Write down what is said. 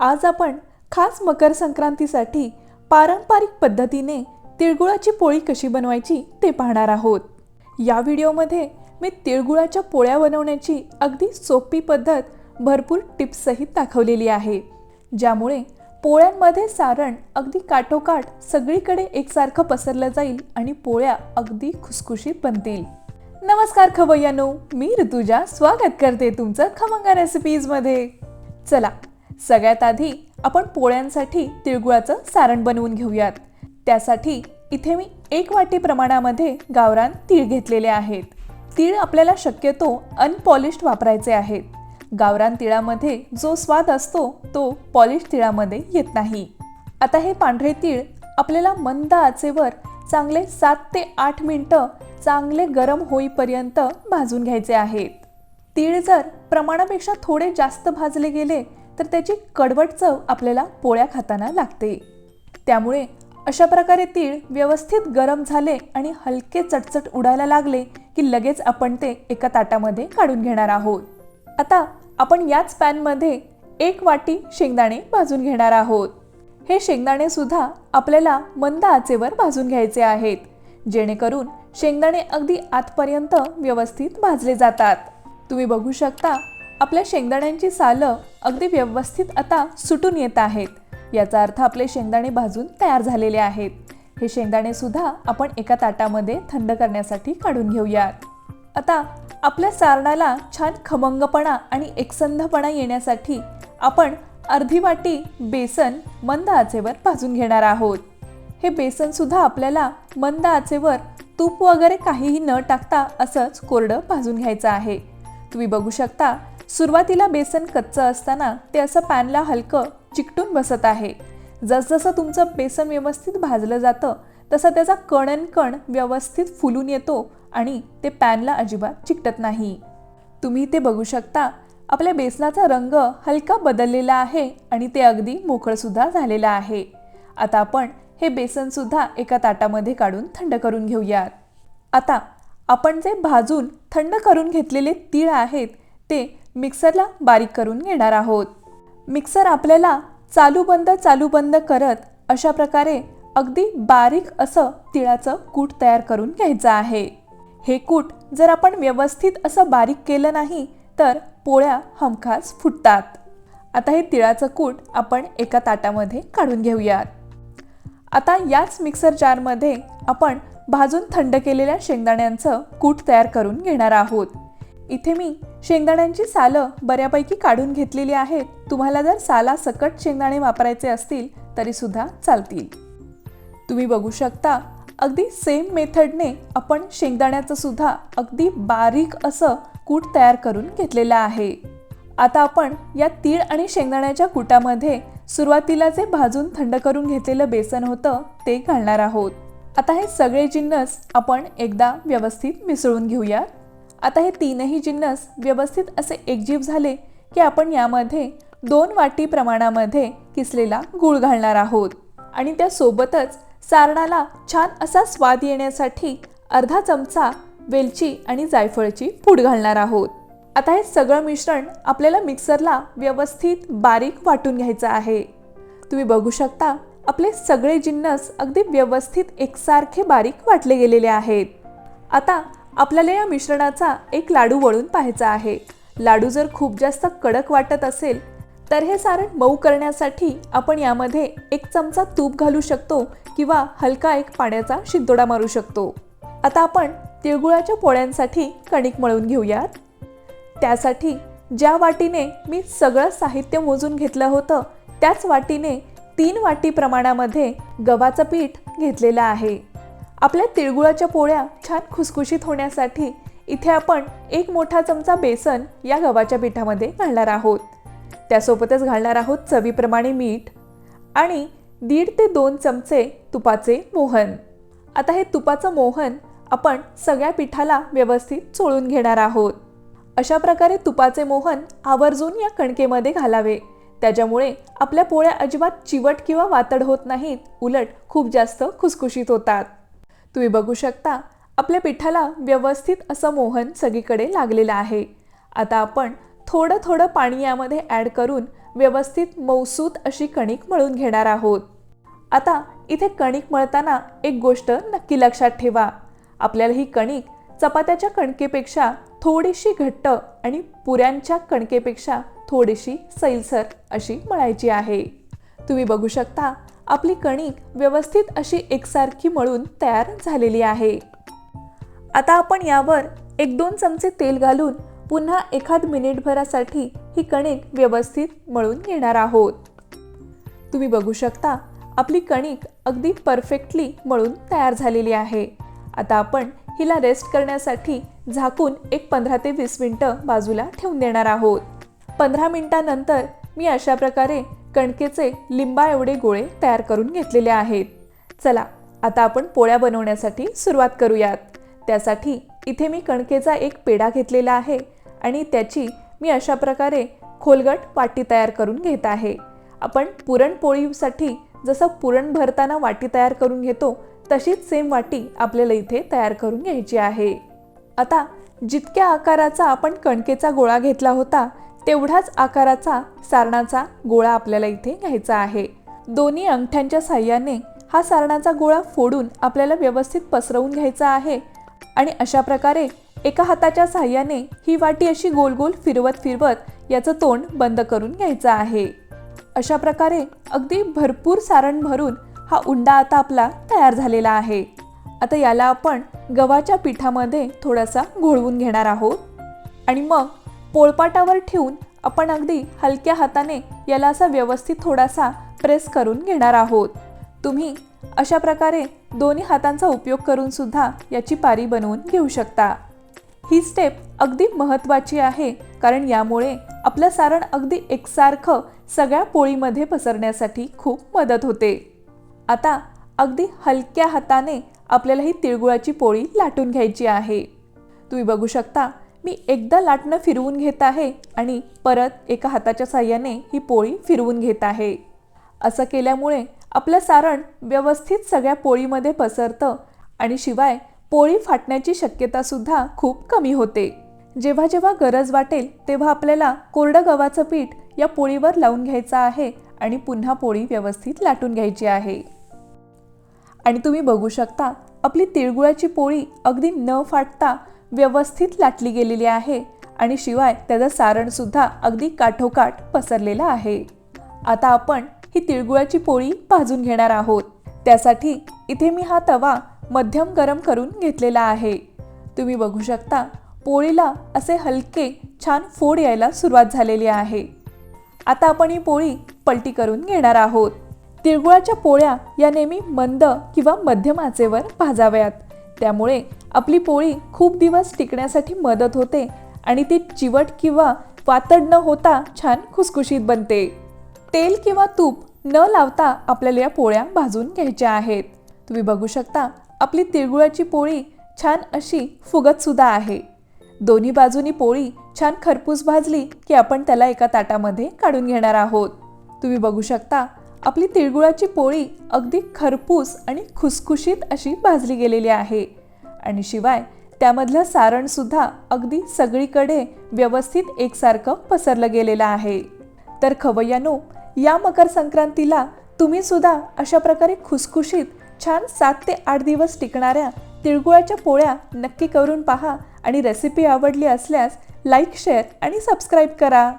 आज आपण खास मकर संक्रांतीसाठी पारंपरिक पद्धतीने तिळगुळाची पोळी कशी बनवायची ते पाहणार आहोत. या व्हिडिओमध्ये मी तिळगुळाच्या पोळ्या बनवण्याची अगदी सोपी पद्धत भरपूर टिप्ससहित दाखवलेली आहे. ज्यामुळे पोळ्यांमध्ये सारण अगदी काठोकाठ सगळीकडे एकसारखं पसरलं जाईल आणि पोळ्या अगदी खुसखुशीत बनतील. नमस्कार खवय्यानो मी ऋतुजा. स्वागत करते तुमचं खमंगा रेसिपीजमध्ये चला सगळ्यात आधी आपण पोळ्यांसाठी तिळगुळाचं सारण बनवून घेऊयात. त्यासाठी इथे मी एक वाटी प्रमाणामध्ये गावरान तीळ घेतलेले आहेत. तीळ आपल्याला शक्यतो अनपॉलिश्ड वापरायचे आहेत. गावरान तिळामध्ये जो स्वाद असतो तो पॉलिश तिळामध्ये येत नाही. आता हे पांढरे तीळ आपल्याला मंद आचेवर चांगले सात ते आठ मिनटं चांगले गरम होईपर्यंत भाजून घ्यायचे आहेत. तीळ जर प्रमाणापेक्षा थोडे जास्त भाजले गेले तर त्याची कडवट चव आपल्याला पोळ्या खाताना लागते. त्यामुळे अशा प्रकारे तीळ व्यवस्थित गरम झाले आणि हलके चटचट उडायला लागले की लगेच आपण ते एका ताटामध्ये काढून घेणार आहोत. आता आपण याच पॅनमध्ये एक वाटी शेंगदाणे भाजून घेणार आहोत. हे शेंगदाणे सुद्धा आपल्याला मंद आचेवर भाजून घ्यायचे आहेत जेणेकरून शेंगदाणे अगदी आतपर्यंत व्यवस्थित भाजले जातात. तुम्ही बघू शकता आपल्या शेंगदाण्यांची सालं अगदी व्यवस्थित आता सुटून येत आहेत. याचा अर्थ आपले शेंगदाणे भाजून तयार झालेले आहेत. हे शेंगदाणे सुद्धा आपण एका ताटामध्ये थंड करण्यासाठी काढून घेऊयात. आता आपल्या सारणाला छान खमंगपणा आणि एकसंधपणा येण्यासाठी आपण अर्धी वाटी बेसन मंद आचेवर भाजून घेणार आहोत. हे बेसनसुद्धा आपल्याला मंद आचेवर तूप वगैरे काहीही न टाकता असंच कोरडं भाजून घ्यायचं आहे. तुम्ही बघू शकता सुरुवातीला बेसन कच्चं असताना ते असं पॅनला हलकं चिकटून बसत आहे. जसजसं तुमचं बेसन व्यवस्थित भाजलं जातं तसं त्याचा कणन कण व्यवस्थित फुलून येतो आणि ते पॅनला अजिबात चिकटत नाही. तुम्ही ते बघू शकता आपल्या बेसनाचा रंग हलका बदललेला आहे आणि ते अगदी मोकळंसुद्धा झालेलं आहे. आता आपण हे बेसनसुद्धा एका ताटामध्ये काढून थंड करून घेऊयात. आता आपण जे भाजून थंड करून घेतलेले तीळ आहेत ते मिक्सरला बारीक करून घेणार आहोत. मिक्सर आपल्याला चालू बंद चालू बंद करत अशा प्रकारे अगदी बारीक असं तिळाचं कूट तयार करून घ्यायचं आहे. हे कूट जर आपण व्यवस्थित असं बारीक केलं नाही तर पोळ्या हमखास फुटतात. आता हे तिळाचं कूट आपण एका ताटामध्ये काढून घेऊयात. आता याच मिक्सर जारमध्ये आपण भाजून थंड केलेल्या शेंगदाण्यांचं कूट तयार करून घेणार आहोत. इथे मी शेंगदाण्यांची सालं बऱ्यापैकी काढून घेतलेली आहेत. तुम्हाला जर साला सकट शेंगदाणे वापरायचे असतील तरीसुद्धा चालतील. तुम्ही बघू शकता अगदी सेम मेथडने आपण शेंगदाण्याचं सुद्धा अगदी बारीक असं कूट तयार करून घेतलेलं आहे. आता आपण या तीळ आणि शेंगदाण्याच्या कुटामध्ये सुरुवातीला जे भाजून थंड करून घेतलेलं बेसन होतं ते घालणार आहोत. आता हे सगळे जिन्नस आपण एकदा व्यवस्थित मिसळून घेऊया आता हे तीनही जिन्नस व्यवस्थित असे एकजीव झाले की आपण यामध्ये दोन वाटी प्रमाणामध्ये किसलेला गूळ घालणार आहोत. आणि त्यासोबतच सारणाला छान असा स्वाद येण्यासाठी अर्धा चमचा वेलची आणि जायफळची पूड घालणार आहोत. आता हे सगळं मिश्रण आपल्याला मिक्सरला व्यवस्थित बारीक वाटून घ्यायचं आहे. तुम्ही बघू शकता आपले सगळे जिन्नस अगदी व्यवस्थित एकसारखे बारीक वाटले गेलेले आहेत. आता आपल्याला या मिश्रणाचा एक लाडू वळून पाहायचा आहे. लाडू जर खूप जास्त कडक वाटत असेल तर हे सारण मऊ करण्यासाठी आपण यामध्ये एक चमचा तूप घालू शकतो किंवा हलका एक पाण्याचा शिंतोडा मारू शकतो. आता आपण तिळगुळाच्या पोळ्यांसाठी कणिक मळून घेऊयात. त्यासाठी ज्या वाटीने मी सगळं साहित्य मोजून घेतलं होतं त्याच वाटीने तीन वाटी प्रमाणामध्ये गव्हाचं पीठ घेतलेलं आहे. आपल्या तिळगुळाच्या पोळ्या छान खुसखुशीत होण्यासाठी इथे आपण एक मोठा चमचा बेसन या गव्हाच्या पिठामध्ये घालणार आहोत. त्यासोबतच घालणार आहोत चवीप्रमाणे मीठ आणि दीड ते दोन चमचे तुपाचे मोहन. आता हे तुपाचं मोहन आपण सगळ्या पिठाला व्यवस्थित चोळून घेणार आहोत. अशा प्रकारे तुपाचे मोहन आवर्जून या कणकेमध्ये घालावे. त्याच्यामुळे आपल्या पोळ्या अजिबात चिवट किंवा वातड होत नाहीत उलट खूप जास्त खुसखुशीत होतात. तुम्ही बघू शकता आपल्या पिठाला व्यवस्थित असं मोहन सगळीकडे लागलेलं आहे. आता आपण थोडं थोडं पाणी यामध्ये ॲड करून व्यवस्थित मौसूत अशी कणिक मळून घेणार आहोत. आता इथे कणिक मळताना एक गोष्ट नक्की लक्षात ठेवा. आपल्याला ही कणिक चपात्याच्या कणकेपेक्षा थोडीशी घट्ट आणि पुऱ्यांच्या कणकेपेक्षा थोडीशी सैलसर अशी मळायची आहे. तुम्ही बघू शकता आपली कणिक व्यवस्थित अशी एकसारखी मळून तयार झालेली आहे. आता आपण यावर एक दोन चमचे तेल घालून पुन्हा एखाद मिनिटभरासाठी ही कणिक व्यवस्थित मळून घेणार आहोत. तुम्ही बघू शकता आपली कणिक अगदी परफेक्टली मळून तयार झालेली आहे. आता आपण हिला रेस्ट करण्यासाठी झाकून एक पंधरा ते वीस मिनटं बाजूला ठेवून देणार आहोत. पंधरा मिनटानंतर मी अशा प्रकारे कणकेचे लिंबा एवढे गोळे तयार करून घेतलेले आहेत. चला आता आपण पोळ्या बनवण्यासाठी सुरुवात करूयात. त्यासाठी इथे मी कणकेचा एक पेढा घेतलेला आहे आणि त्याची मी अशा प्रकारे खोलगट वाटी तयार करून घेत आहे. आपण पुरणपोळीसाठी जसं पुरण भरताना वाटी तयार करून घेतो तशीच सेम वाटी आपल्याला इथे तयार करून घ्यायची आहे. आता जितक्या आकाराचा आपण कणकेचा गोळा घेतला होता तेवढाच आकाराचा सारणाचा गोळा आपल्याला इथे घ्यायचा आहे. दोन्ही अंगठ्यांच्या साह्याने हा सारणाचा गोळा फोडून आपल्याला व्यवस्थित पसरवून घ्यायचा आहे आणि अशा प्रकारे एका हाताच्या साह्याने ही वाटी अशी गोल गोल फिरवत फिरवत याचं तोंड बंद करून घ्यायचं आहे. अशा प्रकारे अगदी भरपूर सारण भरून हा उंडा आता आपला तयार झालेला आहे. आता याला आपण गव्हाच्या पिठामध्ये थोडासा घोळवून घेणार आहोत. आणि मग पोळपाटावर ठेवून आपण अगदी हलक्या हाताने याला असा व्यवस्थित थोडासा प्रेस करून घेणार आहोत. तुम्ही अशा प्रकारे दोन्ही हातांचा उपयोग करून सुद्धा याची पारी बनवून घेऊ शकता. ही स्टेप अगदी महत्त्वाची आहे कारण यामुळे आपलं सारण अगदी एकसारखं सगळ्या पोळीमध्ये पसरण्यासाठी खूप मदत होते. आता अगदी हलक्या हाताने आपल्याला ही तिळगुळाची पोळी लाटून घ्यायची आहे. तुम्ही बघू शकता मी एकदा लाटणं फिरवून घेत आहे आणि परत एका हाताच्या साह्याने ही पोळी फिरवून घेत आहे. असं केल्यामुळे आपलं सारण व्यवस्थित सगळ्या पोळीमध्ये पसरतं आणि शिवाय पोळी फाटण्याची शक्यतासुद्धा खूप कमी होते. जेव्हा जेव्हा गरज वाटेल तेव्हा आपल्याला कोरडं गव्हाचं पीठ या पोळीवर लावून घ्यायचं आहे आणि पुन्हा पोळी व्यवस्थित लाटून घ्यायची आहे. आणि तुम्ही बघू शकता आपली तिळगुळाची पोळी अगदी न फाटता व्यवस्थित लाटली गेलेली आहे आणि शिवाय त्याचं सारणसुद्धा अगदी काठोकाठ पसरलेलं आहे. आता आपण ही तिळगुळाची पोळी भाजून घेणार आहोत. त्यासाठी इथे मी हा तवा मध्यम गरम करून घेतलेला आहे. तुम्ही बघू शकता पोळीला असे हलके छान फोड यायला सुरुवात झालेली आहे. आता आपण ही पोळी पलटी करून घेणार आहोत. तिळगुळाच्या पोळ्या या नेहमी मंद किंवा मध्यम आचेवर भाजाव्यात. त्यामुळे आपली पोळी खूप दिवस टिकण्यासाठी मदत होते आणि ती चिवट किंवा पातळ न होता छान खुसखुशीत बनते. तेल किंवा तूप न लावता आपल्याला या पोळ्या भाजून घ्यायच्या आहेत. तुम्ही बघू शकता आपली तिळगुळाची पोळी छान अशी फुगत सुद्धा आहे. दोन्ही बाजूनी पोळी छान खरपूस भाजली की आपण त्याला एका ताटामध्ये काढून घेणार आहोत. तुम्ही बघू शकता आपली तिळगुळाची पोळी अगदी खरपूस आणि खुसखुशीत अशी भाजली गेलेली आहे. आणि शिवाय त्यामधलं सारणसुद्धा अगदी सगळीकडे व्यवस्थित एकसारखं पसरलं गेलेलं आहे. तर खवय्यानो या मकर संक्रांतीला तुम्ही सुद्धा अशा प्रकारे खुसखुशीत छान सात ते आठ दिवस टिकणाऱ्या तिळगुळाच्या पोळ्या नक्की करून पहा आणि रेसिपी आवडली असल्यास लाईक शेअर आणि सबस्क्राईब करा.